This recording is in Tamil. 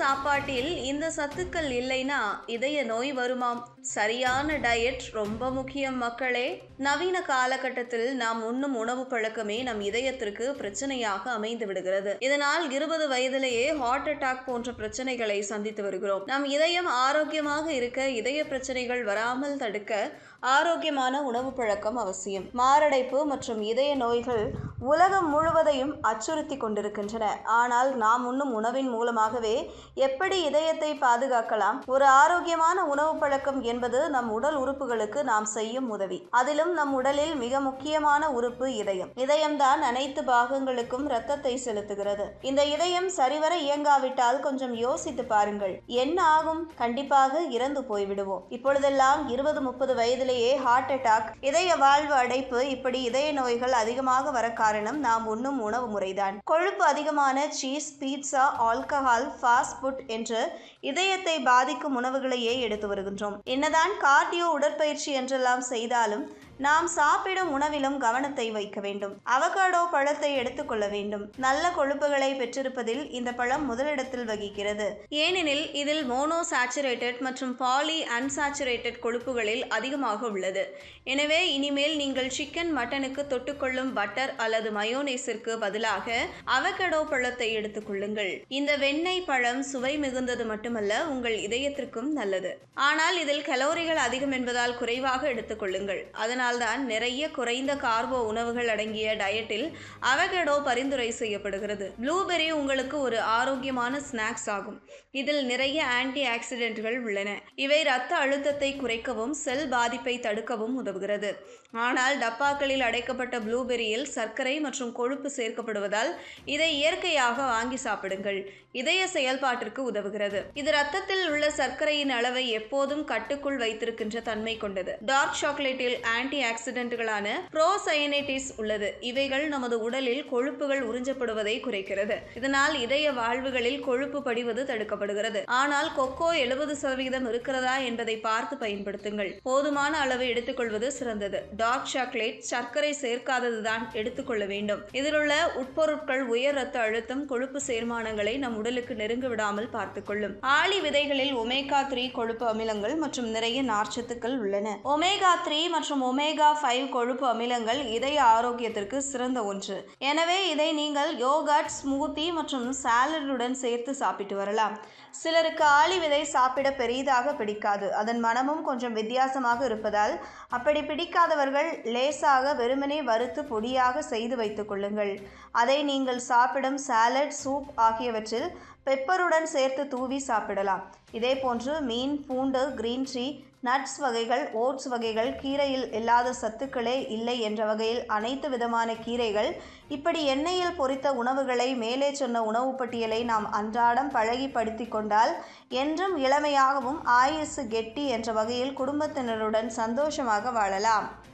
சாப்பாட்டில் இந்த சத்துக்கள் இல்லைனா இதய நோய் வருமாம். சரியான டயட் ரொம்ப முக்கியம் மக்களே. நவீன காலகட்டத்தில் நாம் உண்ணும் உணவு பழக்கமே நம் இதயத்திற்கு பிரச்சனையாக அமைந்து விடுகிறது. இதனால் இருபது வயதிலேயே ஹார்ட் அட்டாக் போன்ற பிரச்சனைகளை சந்தித்து வருகிறோம். நம் இதயம் ஆரோக்கியமாக இருக்க இதய பிரச்சனைகள் வராமல் தடுக்க ஆரோக்கியமான உணவு பழக்கம் அவசியம். மாரடைப்பு மற்றும் இதய நோய்கள் உலகம் முழுவதையும் அச்சுறுத்தி கொண்டிருக்கின்றன. ஆனால் நாம் உண்ணும் உணவின் மூலமாகவே எப்படி இதயத்தை பாதுகாக்கலாம்? ஒரு ஆரோக்கியமான உணவு பழக்கம் என்பது நம் உடல் உறுப்புகளுக்கு நாம் செய்யும் உதவி. அதிலும் நம் உடலில் மிக முக்கியமான உறுப்பு இதயம். இதயம்தான் அனைத்து பாகங்களுக்கும் இரத்தத்தை செலுத்துகிறது. இந்த இதயம் சரிவர இயங்காவிட்டால் கொஞ்சம் யோசித்து பாருங்கள். என்ன ஆகும்? கண்டிப்பாக இறந்து போய்விடுவோம். இப்பொழுதெல்லாம் இருபது முப்பது வயதிலேயே ஹார்ட் அட்டாக் இதய வாழ்வு அடைப்பு இப்படி இதய நோய்கள் அதிகமாக வர காரணம் நாம் உண்ணும் உணவு முறைதான். கொழுப்பு அதிகமான cheese pizza alcohol fast food என்று இதயத்தை பாதிக்கும் உணவுகளையே எடுத்து வருகின்றோம். என்னதான் கார்டியோ உடற்பயிற்சி என்றெல்லாம் செய்தாலும் நாம் சாப்பிடும் உணவிலும் கவனத்தை வைக்க வேண்டும். அவகாடோ பழத்தை எடுத்துக்கொள்ள வேண்டும். நல்ல கொழுப்புகளை பெற்றிருப்பதில் இந்த பழம் முதலிடத்தில் வகிக்கிறது. ஏனெனில் இதில் மோனோ சாச்சுரேட்டட் மற்றும் பாலி அன்சாச்சுரேட்டட் கொழுப்புகளில் அதிகமாக உள்ளது. எனவே இனிமேல் நீங்கள் சிக்கன் மட்டனுக்கு தொட்டுக்கொள்ளும் பட்டர் அல்லது மயோனைஸிற்கு பதிலாக அவகடோ பழத்தை எடுத்துக்கொள்ளுங்கள் இந்த வெண்ணெய் பழம் சுவை மிகுந்தது மட்டுமல்ல உங்கள் இதயத்திற்கும் நல்லது. ஆனால் இதில் கலோரிகள் அதிகம் என்பதால் குறைவாக எடுத்துக்கொள்ளுங்கள் அதனால் அதனால்தான் நிறைய குறைந்த கார்போ உணவுகள் அடங்கிய டயட்டில் அவகடோ பரிந்துரை செய்யப்படுகிறது. ப்ளூபெர்ரி உங்களுக்கு ஒரு ஆரோக்கியமான ஸ்நாக்ஸ் ஆகும். இதில் நிறைய ஆன்டி ஆக்சிடென்ட்கள் உள்ளன. இவை இரத்த அழுத்தத்தை குறைக்கவும் செல் பாதிப்பை தடுக்கவும் உதவுகிறது. ஆனால் டப்பாக்களில் அடைக்கப்பட்ட ப்ளூபெரியில் சர்க்கரை மற்றும் கொழுப்பு சேர்க்கப்படுவதால் இதை இயற்கையாக வாங்கி சாப்பிடுங்கள். இதய செயல்பாட்டிற்கு உதவுகிறது. இது ரத்தத்தில் உள்ள சர்க்கரையின் அளவை எப்போதும் கட்டுக்குள் வைத்திருக்கின்ற தன்மை கொண்டது. டார்க் சாக்லேட்டில் ஆன்டி ஆக்சிடென்ட்களான ப்ரோசயனைட்டிஸ் உள்ளது. இவைகள் நமது உடலில் கொழுப்புகள் உறிஞ்சப்படுவதை குறைக்கிறது. இதனால் இதய வாழ்வுகளில் கொழுப்பு படிவது தடுக்கப்படுகிறது. ஆனால் கொக்கோ எழுபது சதவீதம் இருக்கிறதா என்பதை பார்த்து பயன்படுத்துங்கள். போதுமான அளவு எடுத்துக்கொள்வது சிறந்தது. டார்க் சாக்லேட் சர்க்கரை சேர்க்காததுதான் எடுத்துக்கொள்ள வேண்டும். இதில் உள்ள உட்பொருட்கள் உயர் ரத்த அழுத்தம் கொழுப்பு சேர்மானங்களை நம் உடலுக்கு நெருங்க விடாமல் பார்த்துக்கொள்ளும். ஆளி விதைகளில் ஒமேகா த்ரீ கொழுப்பு அமிலங்கள் மற்றும் நிறைய நார்ச்சத்துக்கள் உள்ளன. ஒமேகா த்ரீ மற்றும் ஒமேகா ஃபைவ் கொழுப்பு அமிலங்கள் இதய ஆரோக்கியத்திற்கு சிறந்த ஒன்று. எனவே இதை நீங்கள் யோகட் ஸ்மூத்தி மற்றும் சாலடுடன் சேர்த்து சாப்பிட்டு வரலாம். சிலருக்கு ஆளி விதை சாப்பிட பெரிதாக பிடிக்காது. அதன் மனமும் கொஞ்சம் வித்தியாசமாக இருப்பதால் அப்படி பிடிக்காதவர்கள் லேசாக வெறுமனே வறுத்து பொடியாக செய்து வைத்துக் கொள்ளுங்கள். அதை நீங்கள் சாப்பிடும் சாலட் சூப் ஆகியவற்றில் பெப்பருடன் சேர்த்து தூவி சாப்பிடலாம். இதேபோன்று மீன் பூண்டு கிரீன் டீ நட்ஸ் வகைகள் ஓட்ஸ் வகைகள் கீரையில் இல்லாத சத்துக்களே இல்லை என்ற வகையில் அனைத்து விதமான கீரைகள் இப்படி எண்ணெயில் பொரித்த உணவுகளை மேலே சொன்ன உணவு பட்டியலை நாம் அன்றாடம் பழகிப்படுத்தி கொண்டால் என்றும் இளமையாகவும் ஆயுசு கெட்டி என்ற வகையில் குடும்பத்தினருடன் சந்தோஷமாக வாழலாம்.